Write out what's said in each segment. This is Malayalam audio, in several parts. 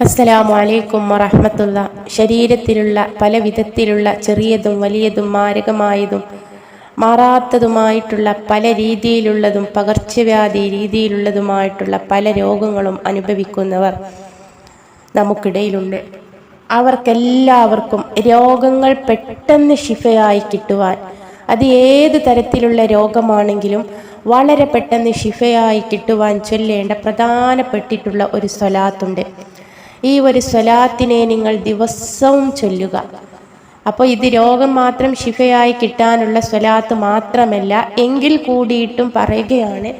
അസ്സലാമു അലൈക്കും വറഹമത്തുള്ള ശരീരത്തിലുള്ള പല വിധത്തിലുള്ള ചെറിയതും വലിയതും മാരകമായതും മാറാത്തതുമായിട്ടുള്ള പല രീതിയിലുള്ളതും പകർച്ചവ്യാധി രീതിയിലുള്ളതുമായിട്ടുള്ള പല രോഗങ്ങളും അനുഭവിക്കുന്നവർ നമുക്കിടയിലുണ്ട്. അവർക്കെല്ലാവർക്കും രോഗങ്ങൾ പെട്ടെന്ന് ശിഫയായി കിട്ടുവാൻ അത് ഏത് തരത്തിലുള്ള രോഗമാണെങ്കിലും വളരെ പെട്ടെന്ന് ശിഫയായി കിട്ടുവാൻ ചൊല്ലേണ്ട പ്രധാനപ്പെട്ടിട്ടുള്ള ഒരു സ്വലാത്തുണ്ട്. ഈ ഒരു സ്വലാത്തിനെ നിങ്ങൾ ദിവസവും ചൊല്ലുക. അപ്പോൾ ഇത് രോഗം മാത്രം ശിഫയായി കിട്ടാനുള്ള സ്വലാത്ത് മാത്രമല്ല എങ്കിൽ കൂടിയിട്ടും പറയുകയാണ്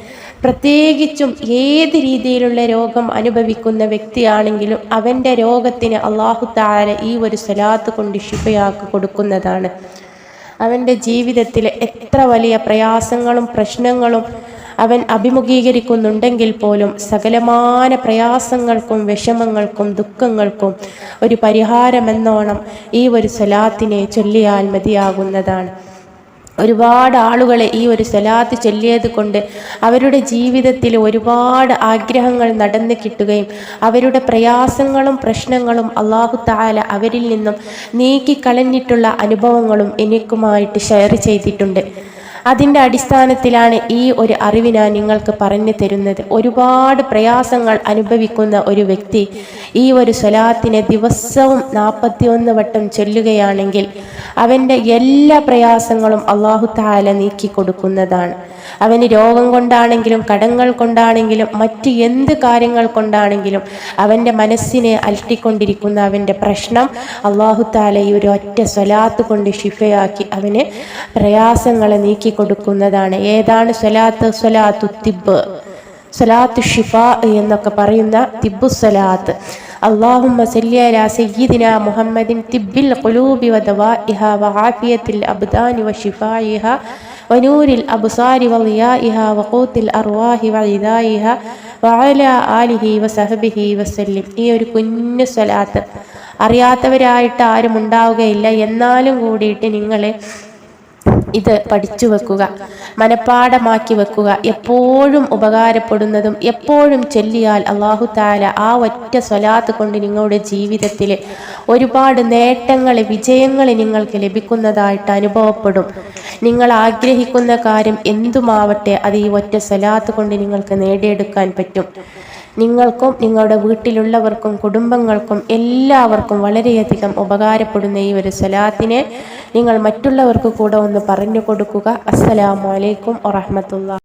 പ്രത്യേകിച്ചും ഏത് രീതിയിലുള്ള രോഗം അനുഭവിക്കുന്ന വ്യക്തിയാണെങ്കിലും അവന്റെ രോഗത്തിന് അള്ളാഹു താര ഈ ഒരു സ്വലാത്ത് കൊണ്ട് ശിഫയാക്കി കൊടുക്കുന്നതാണ്. അവന്റെ ജീവിതത്തിലെ എത്ര വലിയ പ്രയാസങ്ങളും പ്രശ്നങ്ങളും അവൻ അഭിമുഖീകരിക്കുന്നുണ്ടെങ്കിൽ പോലും സകലമാന പ്രയാസങ്ങൾക്കും വിഷമങ്ങൾക്കും ദുഃഖങ്ങൾക്കും ഒരു പരിഹാരമെന്നോണം ഈ ഒരു സലാത്തിനെ ചൊല്ലിയാൽ മതിയാകുന്നതാണ്. ഒരുപാട് ആളുകളെ ഈ ഒരു സലാത്ത് ചൊല്ലിയത് കൊണ്ട് അവരുടെ ജീവിതത്തിൽ ഒരുപാട് ആഗ്രഹങ്ങൾ നടന്നു കിട്ടുകയും അവരുടെ പ്രയാസങ്ങളും പ്രശ്നങ്ങളും അള്ളാഹു താല അവരിൽ നിന്നും നീക്കിക്കളഞ്ഞിട്ടുള്ള അനുഭവങ്ങളും എനിക്കുമായിട്ട് ഷെയർ ചെയ്തിട്ടുണ്ട്. അതിന്റെ അടിസ്ഥാനത്തിലാണ് ഈ ഒരു അറിവ് ഞാൻ നിങ്ങൾക്ക് പറഞ്ഞു തരുന്നത്. ഒരുപാട് പ്രയാസങ്ങൾ അനുഭവിക്കുന്ന ഒരു വ്യക്തി ഈ ഒരു സ്വലാത്തിനെ ദിവസവും നാൽപ്പത്തിയൊന്ന് വട്ടം ചൊല്ലുകയാണെങ്കിൽ അവന്റെ എല്ലാ പ്രയാസങ്ങളും അള്ളാഹു താല നീക്കി കൊടുക്കുന്നതാണ്. അവന് രോഗം കൊണ്ടാണെങ്കിലും കടങ്ങൾ കൊണ്ടാണെങ്കിലും മറ്റ് എന്ത് കാര്യങ്ങൾ കൊണ്ടാണെങ്കിലും അവന്റെ മനസ്സിനെ അലട്ടിക്കൊണ്ടിരിക്കുന്ന അവന്റെ പ്രശ്നം അള്ളാഹു താല ഈ ഒരു ഒറ്റ സ്വലാത്ത് കൊണ്ട് ഷിഫയാക്കി അവന് പ്രയാസങ്ങളെ നീക്കി കൊടുക്കുന്നതാണ് ഏതാണ് സ്വലാത്ത് സ്വലാത്തു തിബ് സ്വലാത്തു ഷിഫ എന്നൊക്കെ പറയുന്ന തിബു സ്വലാത്ത് اللهم صل على سيدنا محمد طب القلوب ودوائها وعافية الأبدان وشفائها ونور الأبصار وضيائها وقوت الأرواح وغذائها وعلى آله وصحبه وسلم ഈ ഒരു കുഞ്ഞു സ്വലാത്ത് അറിയാത്തവരായിട്ട് ആരും ഉണ്ടാവുകയില്ല എന്നാലും കൂടിയിട്ട് നിങ്ങളെ ഇത് പഠിച്ചു വെക്കുക. മനഃപ്പാടമാക്കി വെക്കുക. എപ്പോഴും ഉപകാരപ്പെടുന്നതും എപ്പോഴും ചൊല്ലിയാൽ അള്ളാഹു താല ആ ഒറ്റ സ്വലാത്ത് കൊണ്ട് നിങ്ങളുടെ ജീവിതത്തിൽ ഒരുപാട് നേട്ടങ്ങൾ വിജയങ്ങൾ നിങ്ങൾക്ക് ലഭിക്കുന്നതായിട്ട് അനുഭവപ്പെടും. നിങ്ങൾ ആഗ്രഹിക്കുന്ന കാര്യം എന്തുമാവട്ടെ അത് ഈ ഒറ്റ സ്വലാത്ത് കൊണ്ട് നിങ്ങൾക്ക് നേടിയെടുക്കാൻ പറ്റും. നിങ്ങൾക്കും നിങ്ങളുടെ വീട്ടിലുള്ളവർക്കും കുടുംബങ്ങൾക്കും എല്ലാവർക്കും വളരെയധികം ഉപകാരപ്പെടുന്ന ഈ ഒരു സലാത്തിനെ നിങ്ങൾ മറ്റുള്ളവർക്ക് കൂടെ ഒന്ന് പറഞ്ഞു കൊടുക്കുക. അസ്സലാമലൈക്കും വറഹമത്തുള്ള